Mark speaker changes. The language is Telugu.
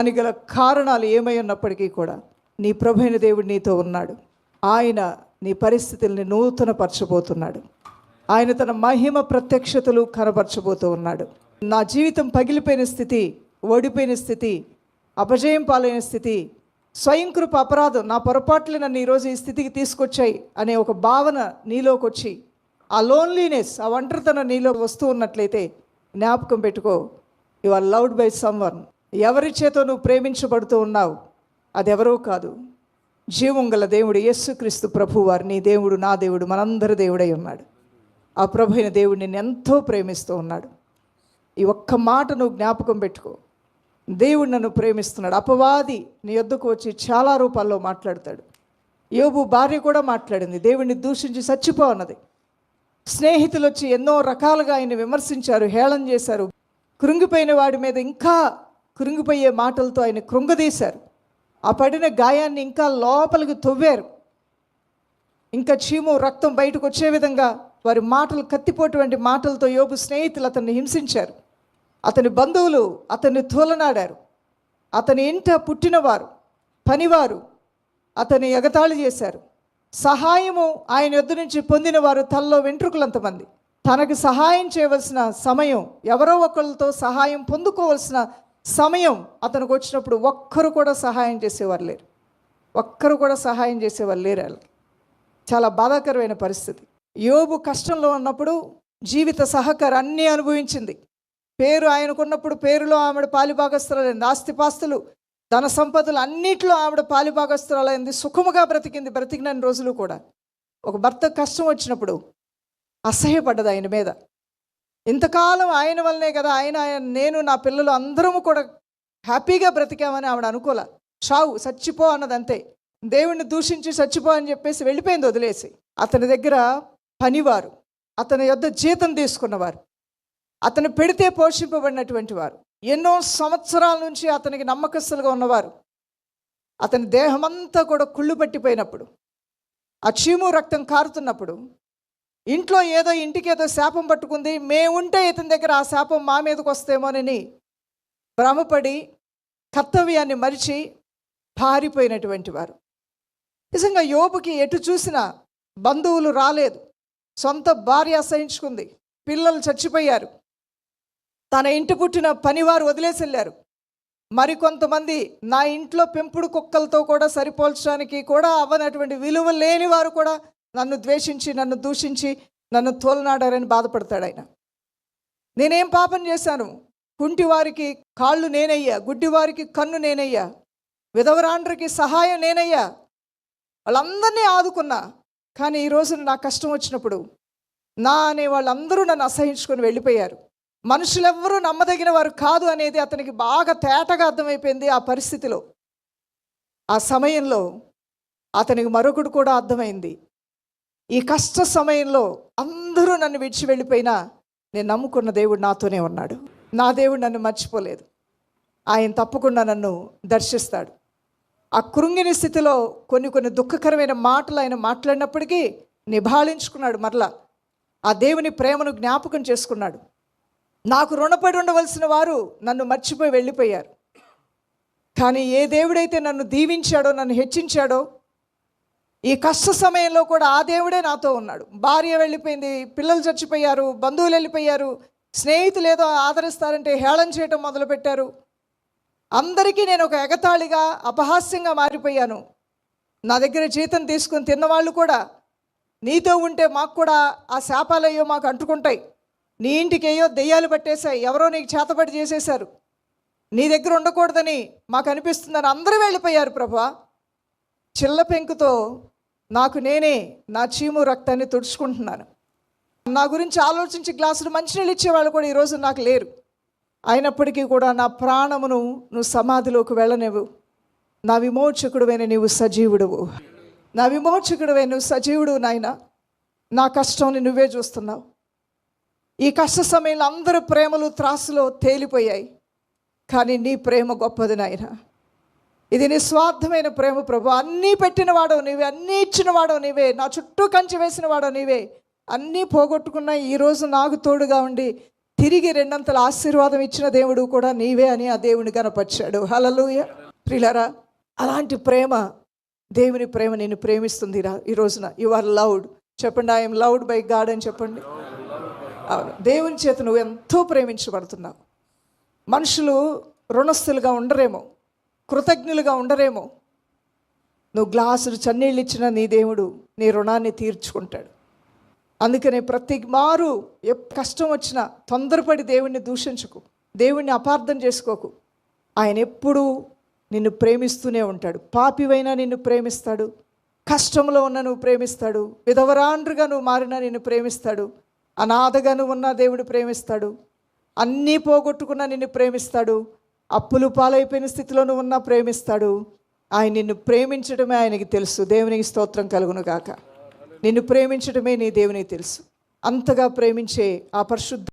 Speaker 1: దానికి గల కారణాలు ఏమై ఉన్నప్పటికీ కూడా నీ ప్రభైన దేవుడు నీతో ఉన్నాడు. ఆయన నీ పరిస్థితుల్ని నూతనపరచబోతున్నాడు. ఆయన తన మహిమ ప్రత్యక్షతలు కనబరచబోతూ ఉన్నాడు. నా జీవితం పగిలిపోయిన స్థితి ఓడిపోయిన స్థితి అపజయం పాలైన స్థితి స్వయంకృప అపరాధం నా పొరపాట్లు నన్ను ఈరోజు ఈ స్థితికి తీసుకొచ్చాయి అనే ఒక భావన నీలోకి వచ్చి ఆ లోన్లీనెస్ ఆ ఒంటరితనం నీలో వస్తూ ఉన్నట్లయితే జ్ఞాపకం పెట్టుకో you are loved by someone ఎవరి చేతో నువ్వు ప్రేమించబడుతూ ఉన్నావు అదెవరో కాదు. జీవం గల దేవుడు యేసుక్రీస్తు ప్రభు వారు నీ దేవుడు నా దేవుడు మనందరి దేవుడై ఉన్నాడు. ఆ ప్రభు అయిన దేవుడు నిన్ను ఎంతో ప్రేమిస్తూ ఉన్నాడు. ఈ ఒక్క మాట నువ్వు జ్ఞాపకం పెట్టుకో. దేవుడు నన్ను ప్రేమిస్తున్నాడు. అపవాది నీ యొద్దకు వచ్చి చాలా రూపాల్లో మాట్లాడతాడు. యోబు భార్య కూడా మాట్లాడింది. దేవుడిని దూషించి చచ్చిపోన్నది స్నేహితులు వచ్చి ఎన్నో రకాలుగా ఆయన విమర్శించారు హేళన చేశారు. కృంగిపోయిన వాడి మీద ఇంకా కృంగిపోయే మాటలతో ఆయన కృంగదీశారు. ఆ పడిన గాయాన్ని ఇంకా లోపలికి తొవ్వారు. ఇంకా చీము రక్తం బయటకు వచ్చే విధంగా వారి మాటలు కత్తిపోటువంటి మాటలతో యోగు స్నేహితులు అతన్ని హింసించారు. అతని బంధువులు అతన్ని తోలనాడారు. అతని ఇంట పుట్టినవారు పనివారు అతన్ని ఎగతాళి చేశారు. సహాయము ఆయన యొద్ద నుంచి పొందిన వారు తల్లో వెంట్రుకలంతమంది. తనకు సహాయం చేయవలసిన సమయం ఎవరో ఒకరితో సహాయం పొందుకోవలసిన సమయం అతనికి వచ్చినప్పుడు ఒక్కరు కూడా సహాయం చేసేవారు లేరు. ఒక్కరు కూడా సహాయం చేసేవారు లేరు వాళ్ళకి చాలా బాధాకరమైన పరిస్థితి. యోబు కష్టంలో ఉన్నప్పుడు జీవిత సహకారం అన్నీ అనుభవించింది. పేరు ఆయనకున్నప్పుడు పేరులో ఆవిడ పాలిభాగస్తురాలైంది ఆస్తిపాస్తులు ధన సంపదలు అన్నిట్లో ఆవిడ పాలిభాగస్తురాలైంది సుఖముగా బ్రతికింది బ్రతికినన్ని రోజులు కూడా. ఒక భర్త కష్టం వచ్చినప్పుడు అసహ్యపడ్డది ఆయన మీద. ఇంతకాలం ఆయన వల్లనే కదా ఆయన నేను నా పిల్లలు అందరము కూడా హ్యాపీగా బ్రతికామని ఆవిడ అనుకోలే. చావు చచ్చిపో అన్నది అంతే దేవుణ్ణి దూషించి చచ్చిపో అని చెప్పేసి వెళ్ళిపోయింది వదిలేసి. అతని దగ్గర పనివారు. అతని యొద్ద జీతం తీసుకున్నవారు. అతను పెడితే పోషింపబడినటువంటి వారు. ఎన్నో సంవత్సరాల నుంచి అతనికి నమ్మకస్తులుగా ఉన్నవారు. అతని దేహమంతా కూడా కుళ్ళు పట్టిపోయినప్పుడు ఆ చీము రక్తం కారుతున్నప్పుడు ఇంట్లో ఏదో ఇంటికి ఏదో శాపం పట్టుకుంది మేముంటే ఇతని దగ్గర ఆ శాపం మా మీదకి వస్తేమోనని భ్రమపడి కర్తవ్యాన్ని మరిచి పారిపోయినటువంటి వారు. నిజంగా యోబుకి ఎటు చూసినా బంధువులు రాలేదు. సొంత భార్య అసహించుకుంది. పిల్లలు చచ్చిపోయారు. తన ఇంటి పుట్టిన పనివారు వదిలేసి వెళ్ళారు. మరికొంతమంది నా ఇంట్లో పెంపుడు కుక్కలతో కూడా సరిపోల్చడానికి కూడా అవ్వనటువంటి విలువ లేని వారు కూడా నన్ను ద్వేషించి నన్ను దూషించి నన్ను తోలనాడారని బాధపడతాడు ఆయన. నేనేం పాపం చేశాను? కుంటివారికి కాళ్ళు నేనయ్యా గుడ్డివారికి కన్ను నేనయ్యా విధవరాండ్రికి సహాయం నేనయ్యా వాళ్ళందరినీ ఆదుకున్నా. కానీ ఈ రోజున నా కష్టం వచ్చినప్పుడు నా అనే వాళ్ళందరూ నన్ను అసహించుకొని వెళ్ళిపోయారు. మనుషులెవ్వరూ నమ్మదగిన వారు కాదు అనేది అతనికి బాగా తేటగా అర్థమైపోయింది ఆ పరిస్థితిలో. ఆ సమయంలో అతనికి మరొకడు కూడా అర్థమైంది. ఈ కష్ట సమయంలో అందరూ నన్ను విడిచి వెళ్ళిపోయినా నేను నమ్ముకున్న దేవుడు నాతోనే ఉన్నాడు. నా దేవుడు నన్ను మర్చిపోలేదు. ఆయన తప్పకుండా నన్ను దర్శిస్తాడు. ఆ కృంగిని స్థితిలో కొన్ని కొన్ని దుఃఖకరమైన మాటలు ఆయన మాట్లాడినప్పటికీ నిభాళించుకున్నాడు మరలా. ఆ దేవుని ప్రేమను జ్ఞాపకం చేసుకున్నాడు. నాకు రుణపడి ఉండవలసిన వారు నన్ను మర్చిపోయి వెళ్ళిపోయారు. కానీ ఏ దేవుడైతే నన్ను దీవించాడో నన్ను హెచ్చించాడో ఈ కష్ట సమయంలో కూడా ఆ దేవుడే నాతో ఉన్నాడు. భార్య వెళ్ళిపోయింది పిల్లలు చచ్చిపోయారు బంధువులు వెళ్ళిపోయారు స్నేహితులు ఏదో ఆదరిస్తారంటే హేళన చేయటం మొదలుపెట్టారు. అందరికీ నేను ఒక ఎగతాళిగా అపహాస్యంగా మారిపోయాను. నా దగ్గర జీతం తీసుకుని తిన్నవాళ్ళు కూడా నీతో ఉంటే మాకు కూడా ఆ శాపాలయ్యో మాకు అంటుకుంటాయి. నీ ఇంటికి అయ్యో దెయ్యాలు పట్టేశాయి ఎవరో నీకు చేతపడి చేసేశారు. నీ దగ్గర ఉండకూడదని మాకు అనిపిస్తుందని అందరూ వెళ్ళిపోయారు ప్రభా. చిల్ల పెంకుతో నాకు నేనే నా చీము రక్తాన్ని తుడుచుకుంటున్నాను. నా గురించి ఆలోచించి గ్లాసులు మంచినీళ్ళు ఇచ్చేవాళ్ళు కూడా ఈరోజు నాకు లేరు. అయినప్పటికీ కూడా నా ప్రాణమును నువ్వు సమాధిలోకి వెళ్ళనివ్వు. నా విమోచకుడువైన నీవు సజీవుడువు. నా విమోచకుడువైన నువ్వు సజీవుడు నాయన. నా కష్టాన్ని నువ్వే చూస్తున్నావు. ఈ కష్ట సమయంలో అందరూ ప్రేమలు త్రాసులో తేలిపోయాయి. కానీ నీ ప్రేమ గొప్పది నాయన. ఇది నిస్వార్థమైన ప్రేమ ప్రభు. అన్నీ పెట్టిన వాడవు నీవే అన్నీ ఇచ్చిన వాడవు నీవే నా చుట్టూ కంచి వేసిన వాడవు నీవే. అన్నీ పోగొట్టుకున్న ఈరోజు నాకు తోడుగా ఉండి తిరిగి రెండంతల ఆశీర్వాదం ఇచ్చిన దేవుడు కూడా నీవే అని ఆ దేవుని కనపరిచాడు. హలలుయ ప్రిలరా అలాంటి ప్రేమ దేవుని ప్రేమ నిన్ను ప్రేమిస్తుందిరా ఈ రోజున. యు ఆర్ లౌడ్ చెప్పండి ఐఎమ్ లౌడ్ బై గాడ్ అని చెప్పండి. అవును. దేవుని చేత నువ్వు ఎంతో ప్రేమించబడుతున్నావు. మనుషులు రుణస్థులుగా ఉండరేమో. కృతజ్ఞులుగా ఉండరేమో. నువ్వు గ్లాసులు చన్నీళ్ళు ఇచ్చిన నీ దేవుడు నీ రుణాన్ని తీర్చుకుంటాడు. అందుకనే ప్రతి మారు ఎప్ కష్టం వచ్చినా తొందరపడి దేవుణ్ణి దూషించకు. దేవుణ్ణి అపార్థం చేసుకోకు. ఆయన ఎప్పుడూ నిన్ను ప్రేమిస్తూనే ఉంటాడు. పాపివైనా నిన్ను ప్రేమిస్తాడు. కష్టంలో ఉన్న నువ్వు ప్రేమిస్తాడు. విధవరాండ్రుగా నువ్వు మారినా నిన్ను ప్రేమిస్తాడు. అనాథగా నువ్వు ఉన్న దేవుడు ప్రేమిస్తాడు. అన్నీ పోగొట్టుకున్నా నిన్ను ప్రేమిస్తాడు. అప్పులు పాలైపోయిన స్థితిలో నువ్వు ఉన్నా ప్రేమిస్తాడు. ఆయన నిన్ను ప్రేమించడమే ఆయనకి తెలుసు. దేవునికి స్తోత్రం కలుగును గాక. నిన్ను ప్రేమించడమే నీ దేవునికి తెలుసు. అంతగా ప్రేమించే ఆ పరిశుద్ధ